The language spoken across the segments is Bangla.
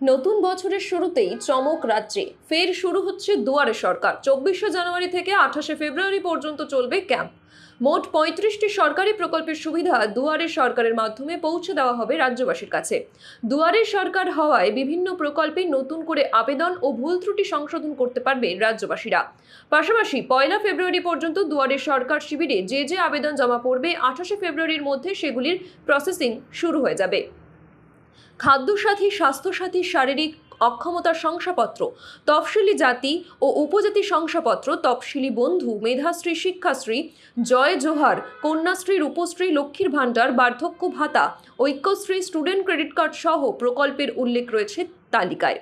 নতুন বছরের শুরুতেই চমক রাজ্যে। ফের শুরু হচ্ছে দুয়ারে সরকার। চব্বিশে জানুয়ারি থেকে আঠাশে ফেব্রুয়ারি পর্যন্ত চলবে ক্যাম্প। মোট পঁয়ত্রিশটি সরকারি প্রকল্পের সুবিধা দুয়ারে সরকারের মাধ্যমে পৌঁছে দেওয়া হবে রাজ্যবাসীর কাছে। দুয়ারে সরকার হওয়ায় বিভিন্ন প্রকল্পে নতুন করে আবেদন ও ভুল ত্রুটি সংশোধন করতে পারবে রাজ্যবাসীরা। পাশাপাশি পয়লা ফেব্রুয়ারি পর্যন্ত দুয়ারে সরকার শিবিরে যে যে আবেদন জমা পড়বে, আঠাশে ফেব্রুয়ারির মধ্যে সেগুলির প্রসেসিং শুরু হয়ে যাবে। খাদ্যসাথী, স্বাস্থ্যসাথী, শারীরিক অক্ষমতার শংসাপত্র তফসিলি জাতি ও উপজাতি শংসাপত্র তফসিলি বন্ধু, মেধাশ্রী, শিক্ষাশ্রী, জয় জোহার, কন্যাশ্রী, রূপশ্রী, লক্ষ্মীর ভাণ্ডার, বার্ধক্য ভাতা, ঐক্যশ্রী, স্টুডেন্ট ক্রেডিট কার্ড সহ প্রকল্পের উল্লেখ রয়েছে তালিকায়।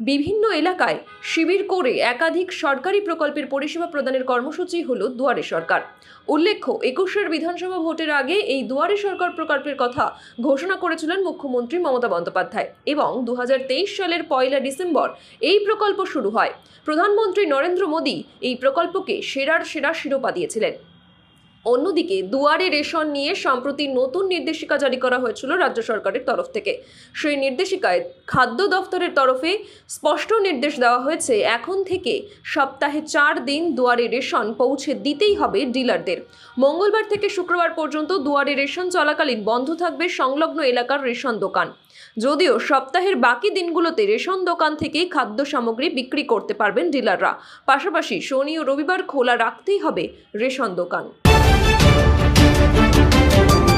বিভিন্ন এলাকায় শিবির করে একাধিক সরকারি প্রকল্পের পরিষেবা প্রদানের কর্মসূচি হল দুয়ারে সরকার। উল্লেখ্য, একুশের বিধানসভা ভোটের আগে এই দুয়ারে সরকার প্রকল্পের কথা ঘোষণা করেছিলেন মুখ্যমন্ত্রী মমতা বন্দ্যোপাধ্যায় এবং দু হাজার তেইশ সালের পয়লা ডিসেম্বর এই প্রকল্প শুরু হয়। প্রধানমন্ত্রী নরেন্দ্র মোদী এই প্রকল্পকে সেরার সেরা শিরোপা দিয়েছিলেন। অন্যদিকে দুয়ারে রেশন নিয়ে সম্প্রতি নতুন নির্দেশিকা জারি করা হয়েছিল রাজ্য সরকারের তরফ থেকে। সেই নির্দেশিকায় খাদ্য দফতরের তরফে স্পষ্ট নির্দেশ দেওয়া হয়েছে, এখন থেকে সপ্তাহে চার দিন দুয়ারে রেশন পৌঁছে দিতেই হবে ডিলারদের। মঙ্গলবার থেকে শুক্রবার পর্যন্ত দুয়ারে রেশন চলাকালীন বন্ধ থাকবে সংলগ্ন এলাকার রেশন দোকান। যদিও সপ্তাহের বাকি দিনগুলোতে রেশন দোকান থেকেই খাদ্য সামগ্রী বিক্রি করতে পারবেন ডিলাররা। পাশাপাশি শনি ও রবিবার খোলা রাখতেই হবে রেশন দোকান।